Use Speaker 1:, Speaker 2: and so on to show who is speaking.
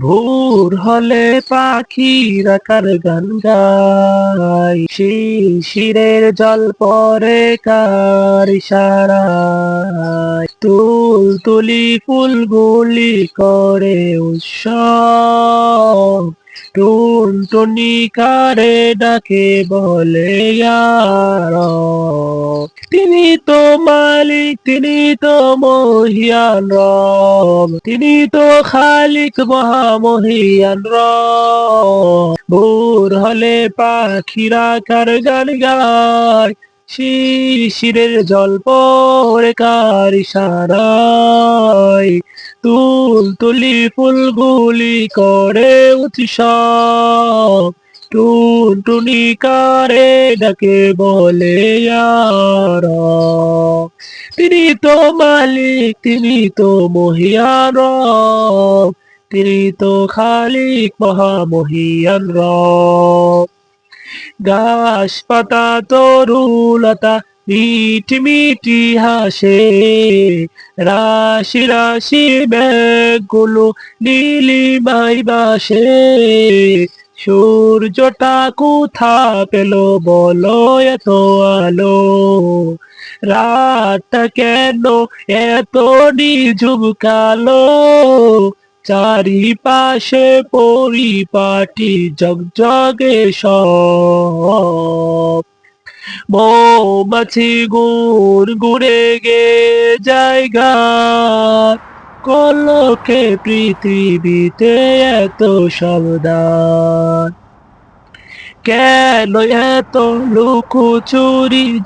Speaker 1: ভোর হলে পাখিরা কার গান গায়। শিশিরের জল পরে কার সারা তুল তুলি ফুলগুলি করে উৎসব। টুন টুনি কারে ডাকে বলে তিনি তো মালিক, তিনি তো মহিয়ান তিনি তো খালিক মহামহিয়ান রব। ভোর হলে পাখিরা কার গান গায় শিশিরের জল পরে কার ইশারায়? তুল তুলি ফুলগুলি করে উৎসব। টুন টুনি কারে ডাকে বলে ইয়ার তিনি তো মালিক, তিনি তো মহিয়ান রব। তিনি তো খালিক, মহামহিয়ান রব। গাছ পাতা তরুলতা মিটি মিটি হাসে। রাশি রাশি ব্যাগগুলো নীলিমাই বাসে। সূর্যটা কোথা পেল বলো এত আলো? রাতটা কেন এত নিঝুম কালো? চারিপাশে পরিপাটি জগজগে সব। মৌমাছি গুড় গুড়ে গে জায়গা, কলকে পৃথিবীতে এত সাবধান। কেন এত লুকোচুরি